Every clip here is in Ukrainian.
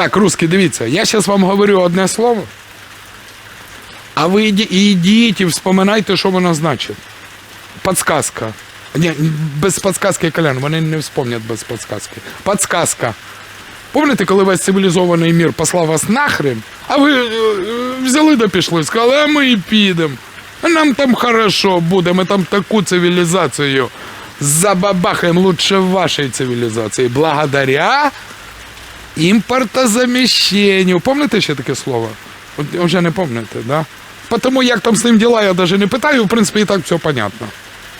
Так, русські, дивіться, я зараз вам говорю одне слово, а ви йдіть і вспоминайте, що воно значить. Подсказка. Ні, без подсказки Колян, вони не вспомнять без подсказки. Подсказка. Пам'ятаєте, коли весь цивілізований мір послав вас нахрен, а ви е, е, взяли да пішли, сказали, а ми і підемо. Нам там хорошо буде, ми там таку цивілізацію забабахаємо лучше вашої цивілізації. Благодаря імпортозаміщенню. Помните ще таке слово? От Вже не помните, да? Потому як там з ним діла, я даже не питаю, в принципі, і так все понятно.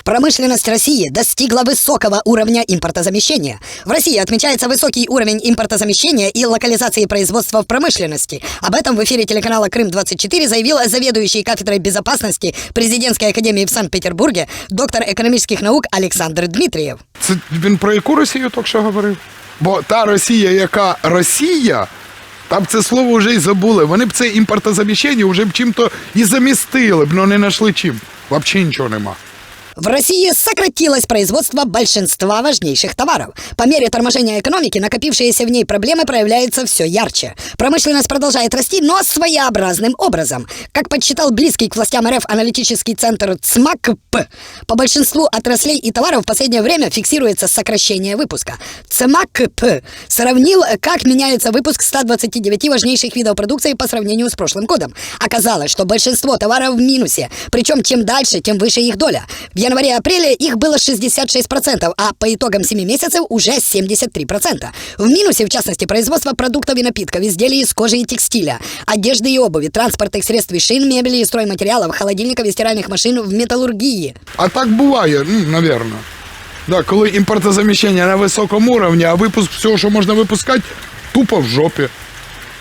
Промышленность России достигла высокого уровня импортозамещения. В России отмечается высокий уровень импортозамещения и локализации производства в промышленности. Об этом в эфире телеканала «Крым-24» заявил заведующий кафедрой безопасности Президентской академии в Санкт-Петербурге доктор экономических наук Александр Дмитриев. Це він про яку Росію тільки що говорив? Бо та Росія, яка Росія, там це слово вже й забули. Вони б це імпортозаміщення вже б чим-то і замістили б, але не знайшли чим. Взагалі нічого нема. В России сократилось производство большинства важнейших товаров. По мере торможения экономики накопившиеся в ней проблемы проявляются все ярче. Промышленность продолжает расти, но своеобразным образом. Как подсчитал близкий к властям РФ аналитический центр ЦМАКП, по большинству отраслей и товаров в последнее время фиксируется сокращение выпуска. ЦМАКП сравнил, как меняется выпуск 129 важнейших видов продукции по сравнению с прошлым годом. Оказалось, что большинство товаров в минусе, причем чем дальше, тем выше их доля. В январе-апреле их было 66%, а по итогам 7 месяцев уже 73%. В минусе, в частности, производство продуктов и напитков, изделий из кожи и текстиля, одежды и обуви, транспортных средств и шин, мебели и стройматериалов, холодильников и стиральных машин в металлургии. А так буває, ну, навірно. Да, коли імпортозаміщення на високому рівні, а випуск всього, що можна випускати, тупо в жопі.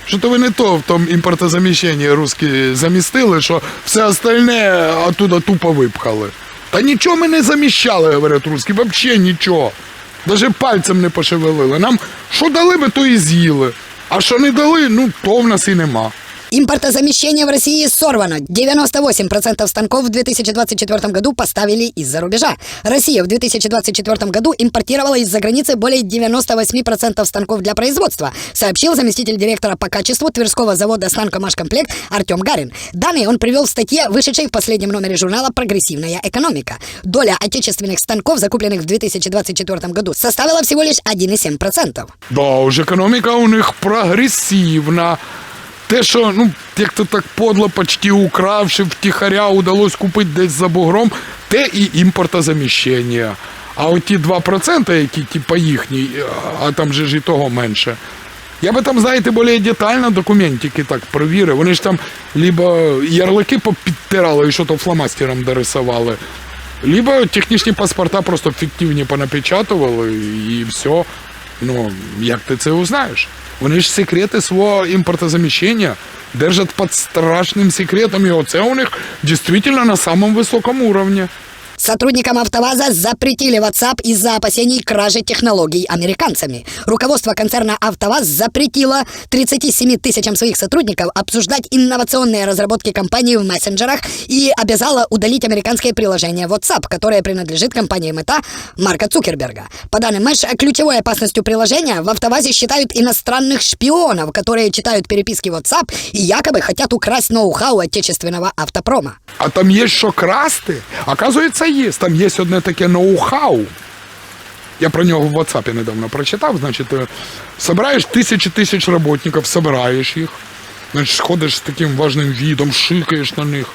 Що то ви не то в тому імпортозаміщенні русські замістили, що все остальне оттуда тупо випхали. Та нічого ми не заміщали, говорять русські, взагалі нічого. Даже пальцем не пошевелили. Нам що дали би, то і з'їли. А що не дали, ну то в нас і нема. Импортозамещение в России сорвано. 98% станков в 2024 году поставили из-за рубежа. Россия в 2024 году импортировала из-за границы более 98% станков для производства, сообщил заместитель директора по качеству Тверского завода «Станкомашкомплект» Артем Гарин. Данные он привел в статье, вышедшей в последнем номере журнала «Прогрессивная экономика». Доля отечественных станков, закупленных в 2024 году, составила всего лишь 1,7%. Да, уж економіка у них прогресивна. Те, що, ну, як то так подло, почти укравши, втіхаря удалось купити десь за бугром, те і імпортозаміщення. А от ті 2%, які типа їхні, а там же ж і того менше. Я би там, знаєте, більш детально документики так провірив. Вони ж там либо ярлики попідтирали і що то фломастером дорисували, либо технічні паспорта просто фіктивні понапечатували і все. Ну, як ти це узнаєш? Вони ж секрети свого імпортозаміщення держать під страшним секретом, і оце у них дійсно на самому високому уровні. Сотрудникам АвтоВАЗа запретили WhatsApp из-за опасений кражи технологий американцами. Руководство концерна АвтоВАЗ запретило 37 тысячам своих сотрудников обсуждать инновационные разработки компании в мессенджерах и обязало удалить американское приложение WhatsApp, которое принадлежит компании Мета Марка Цукерберга. По данным Мэш, ключевой опасностью приложения в АвтоВАЗе считают иностранных шпионов, которые читают переписки WhatsApp и якобы хотят украсть ноу-хау отечественного автопрома. А там є що красти? Оказується, є. Там є одне таке ноу-хау. Я про нього в WhatsApp недавно прочитав. Значить, е, собираєш тисячі тисяч работників, собираєш їх. Значить, ходиш з таким важним видом, шикаєш на них,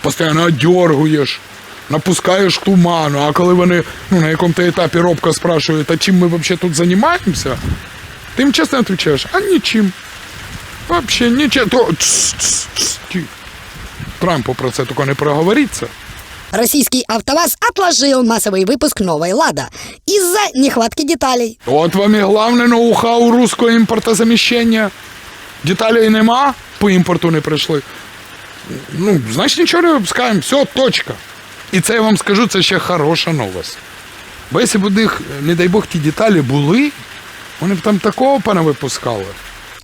постійно одергуєш, напускаєш туману. А коли вони ну, на якому-то етапі робко спрашують, а чим ми взагалі тут займаємося, ти їм чесно відповідаєш, а нічим. Вообще нічим. То... Трампу про це тільки не проговориться. Российский АвтоВАЗ отложил массовый выпуск новой «Лада» из-за нехватки деталей. От вам і головне ноу-хау руського імпортозаміщення. Деталей нема, по імпорту не прийшли. Ну, значить нічого не випускаємо, все, точка. І це я вам скажу, це ще хороша новость. Бо якщо б у них, не дай Бог, ті деталі були, вони б там такого понавипускали.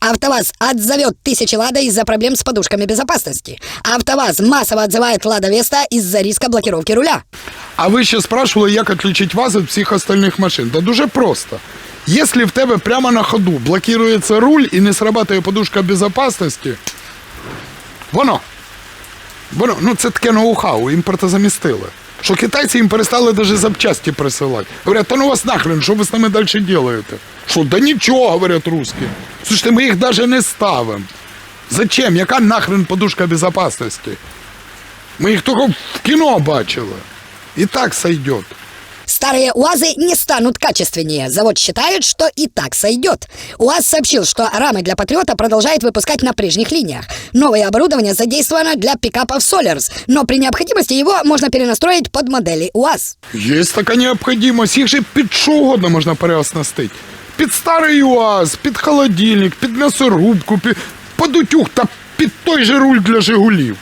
АвтоВАЗ отзовет тысячи «Лада» из-за проблем с подушками безопасности. АвтоВАЗ массово отзывает «Лада Веста» из-за риска блокировки руля. А ви ще спрашивали, як відключити вас від всіх остальних машин. Та дуже просто. Якщо в тебе прямо на ходу блокується руль і не срабатує подушка безпечності, воно. Воно, ну це таке ноу-хау, імпортозамістили. Що китайці їм перестали навіть запчасті присилати. Говорять, та ну вас нахрен, що ви з нами далі робите? Що, да нічого, говорять русські. Слушайте, ми їх навіть не ставимо. Зачем? Яка нахрен подушка безпечності? Ми їх тільки в кіно бачили. І так сойдет. Старые УАЗы не станут качественнее. Завод считает, что и так сойдет. УАЗ сообщил, что рамы для Патриота продолжает выпускать на прежних линиях. Новое оборудование задействовано для пикапов Solars, но при необходимости его можно перенастроить под модели УАЗ. Є така необхідність, їх же під що угодно можна переоснастити. Під старий УАЗ, під холодильник, під м'ясорубку, під, під утюг та під той же руль для Жигулів.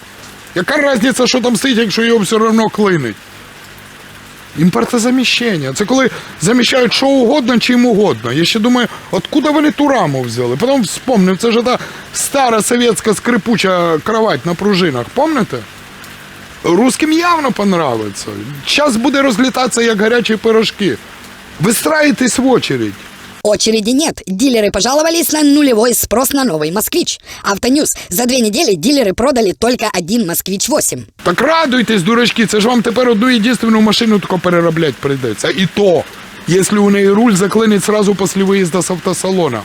Яка різниця, що там стоїть, якщо його все одно клинить? Імпортозаміщення. Це коли заміщають що угодно, чим угодно. Я ще думаю, откуда вони ту раму взяли? Потім вспомнив, це ж та стара совєтська скрипуча кровать на пружинах, помните? Русским явно понравиться. Зараз буде розлітатися як гарячі пирожки. Ви страєтесь в очередь. Очереди нет. Дилеры пожаловались на нулевой спрос на новый «Москвич». Автоньюз. За две недели дилеры продали только один «Москвич-8». Так радуйтесь, дурачки, це ж вам тепер одну єдинственну машину тако переробляти прийдеться. І то, якщо у неї руль заклинить сразу після виїзду з автосалона.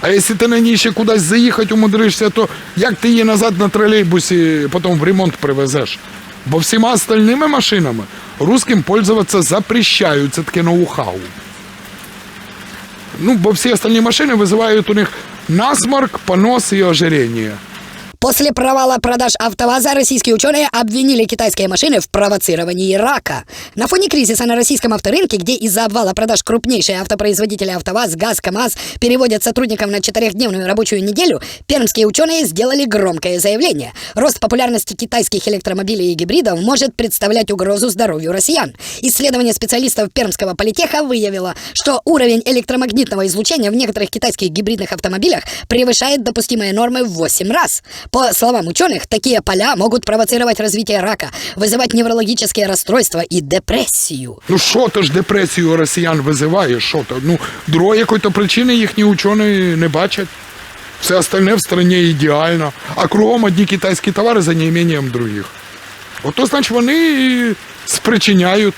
А якщо ти на ній ще кудись заїхати умудришся, то як ти її назад на тролейбусі потім в ремонт привезеш? Бо всіма остальними машинами русским пользуватися запрещають, це таке ноу-хау. Ну, бо всі остальні машини визивають у них насморк, понос і ожирення. После провала продаж АвтоВАЗа российские ученые обвинили китайские машины в провоцировании рака. На фоне кризиса на российском авторынке, где из-за обвала продаж крупнейшие автопроизводители АвтоВАЗ, ГАЗ, КАМАЗ переводят сотрудников на четырехдневную рабочую неделю, пермские ученые сделали громкое заявление. Рост популярности китайских электромобилей и гибридов может представлять угрозу здоровью россиян. Исследование специалистов Пермского политеха выявило, что уровень электромагнитного излучения в некоторых китайских гибридных автомобилях превышает допустимые нормы в 8 раз. По словам ученых, такие поля могут провоцировать развитие рака, вызывать неврологические расстройства и депрессию. Ну що то ж депресію у росіян визиває? Що то? Ну, другої якої причини їхні учені не бачать. Все остальне в стране ідеально. А кругом одні китайські товари за неімінням других. Ото, значить, вони і спричиняють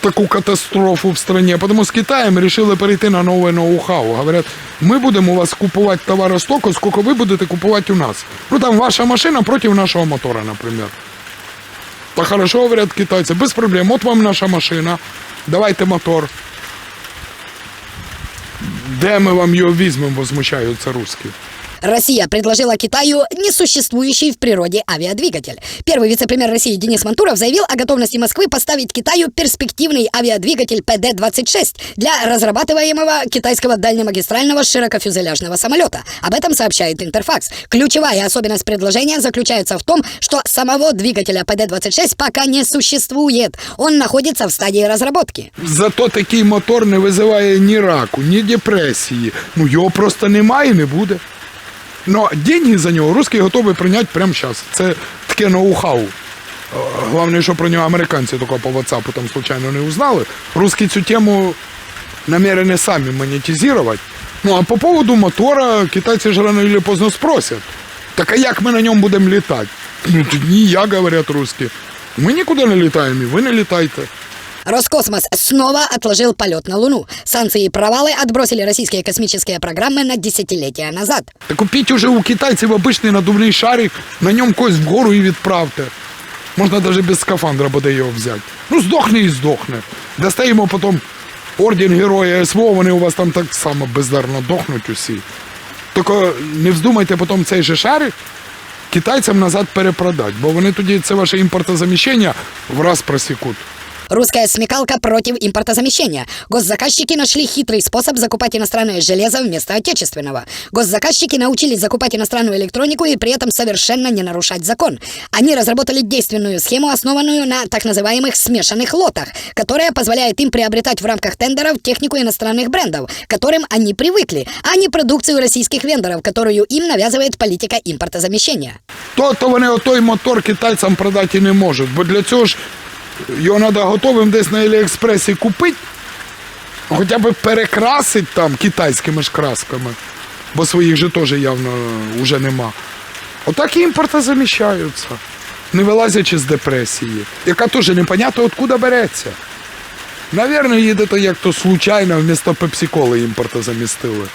таку катастрофу в стране. Тому з Китаєм вирішили перейти на нове ноу-хау. Говорять, ми будемо у вас купувати товари стільки, скільки ви будете купувати у нас. Ну там ваша машина проти нашого мотора, наприклад. Та хорошо, говорят китайцы, без проблем. От вам наша машина. Давайте мотор. Де ми вам його візьмемо, возмущаються русські. Россия предложила Китаю несуществующий в природе авиадвигатель. Первый вице-премьер России Денис Мантуров заявил о готовности Москвы поставить Китаю перспективный авиадвигатель ПД-26 для разрабатываемого китайского дальнемагистрального широкофюзеляжного самолета. Об этом сообщает Интерфакс. Ключевая особенность предложения заключается в том, что самого двигателя ПД-26 пока не существует. Он находится в стадии разработки. Зато такий мотор не визиває ні раку, ні депресії. Ну його просто немає і не буде. Ну, деньги за нього русські готові прийняти прямо зараз. Це таке ноу-хау. Головне, що про нього американці тільки по WhatsApp там случайно не узнали. Русські цю тему намерены самі монетизувати. Ну а по поводу мотора китайці ж рано или поздно спросять. Так а як ми на ньому будемо літати? Ну, тут ніяк, говорять русські. Ми нікуди не літаємо, і ви не літайте. Роскосмос снова отложил полет на Луну. Санкции и провалы отбросили российские космические программы на десятилетия назад. Та купіть уже у китайців обичний надувний шарик, на ньому когось вгору і відправте. Можна навіть без скафандра буде його взяти. Ну, здохне і здохне. Дасте йому потім орден Героя СВО, вони у вас там так само бездарно дохнуть усі. Тільки не вздумайте потім цей же шарик китайцям назад перепродати, бо вони тоді це ваше імпортозаміщення в раз просікуть. Русская смекалка против импортозамещения. Госзаказчики нашли хитрый способ закупать иностранное железо вместо отечественного. Госзаказчики научились закупать иностранную электронику и при этом совершенно не нарушать закон. Они разработали действенную схему, основанную на так называемых смешанных лотах, которая позволяет им приобретать в рамках тендеров технику иностранных брендов, к которым они привыкли, а не продукцию российских вендоров, которую им навязывает политика импортозамещения. То, то вони отой мотор китайцям продати не можуть, бо для цього ж його треба готовим десь на Аліекспресі купити, Хоча б перекрасить там китайськими ж красками, бо своїх же теж явно вже нема. Отак і імпортозаміщаються, не вилазячи з депресії, яка теж непонятно откуда береться. Навірно, їде то як то случайно вмісто пепсиколи імпортозамістили.